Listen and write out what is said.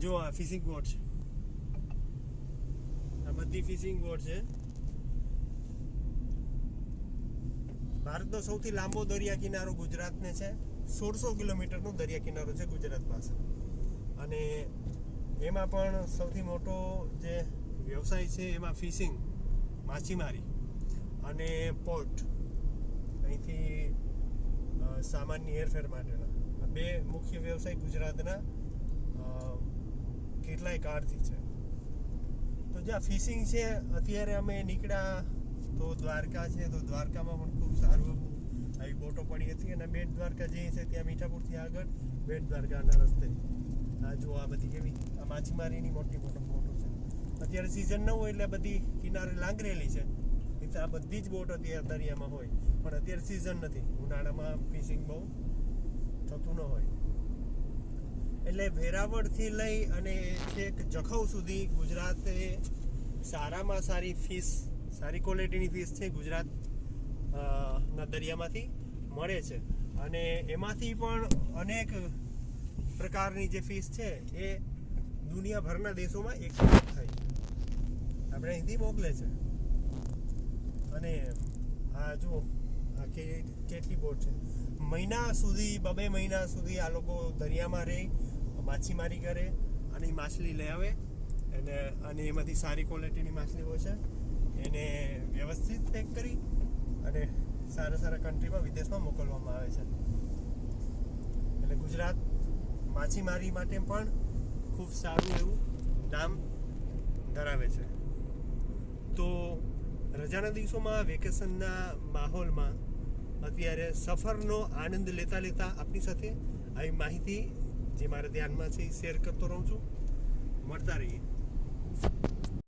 જો આ fishing boat છે. આ બધી ફિશિંગ બોટ છે. ભારતનો સૌથી લાંબો દરિયા કિનારો ગુજરાતને છે. સોળસો કિલોમીટરનો દરિયા કિનારો છે ગુજરાત પાસે. અને એમાં પણ સૌથી મોટો જે વ્યવસાય છે એમાં ફિશિંગ માછીમારી અને પોર્ટ. અહીંથી સામાન્ય હેરફેર માટેના. બે મુખ્ય વ્યવસાય ગુજરાતના કેટલાય કાળથી છે. તો જ્યાં ફિશિંગ છે, અત્યારે અમે નીકળ્યા, તો દ્વારકા છે, તો દ્વારકામાં પણ ખૂબ સારું એવું આવી બોટો પડી હતી અને બેટ દ્વારકા જઈએ છે ત્યાં મીઠાપુરથી આગળ, બેટ દ્વારકાના રસ્તે. આ જો આ બધી કેવી આ માછીમારીની મોટી મોટી બોટો છે. અત્યારે સિઝન ન હોય એટલે બધી કિનારે લાંગરેલી છે. આ બધી જ બોટ અત્યારે દરિયામાં હોય. પણ અત્યારે સિઝન નથી. ઉનાળામાં ફિશિંગ બહુ થતું ન હોય. એટલે વેરાવળથી લઈ અને છેક જખૌ સુધી ગુજરાતે સારામાં સારી ફિશ સારી ક્વોલિટીની ફિશ છે ગુજરાત ના દરિયામાંથી મળે છે. અને એમાંથી પણ અનેક પ્રકારની જે ફિશ છે એ દુનિયાભરના દેશોમાં એક્સપોર્ટ થાય છે આપણે અહીંથી મોકલે છે. અને આ જો આ કેટલી બોટ છે. મહિના સુધી, બબે મહિના સુધી આ લોકો દરિયામાં રહી માછીમારી કરે અને માછલી લઈ આવે. અને અને એમાંથી સારી ક્વોલિટીની માછલી હોય છે. એને વ્યવસ્થિત પેક કરી અને સારા સારા કન્ટ્રીમાં વિદેશમાં મોકલવામાં આવે છે. એટલે ગુજરાત માછીમારી માટે પણ ખૂબ સારું એવું નામ ધરાવે છે. તો રજાના દિવસોમાં વેકેશનના માહોલમાં અત્યારે સફરનો આનંદ લેતા લેતા આપની સાથે આવી માહિતી જે મારા ધ્યાનમાં છે એ શેર કરતો રહું છું. મળતા રહીએ.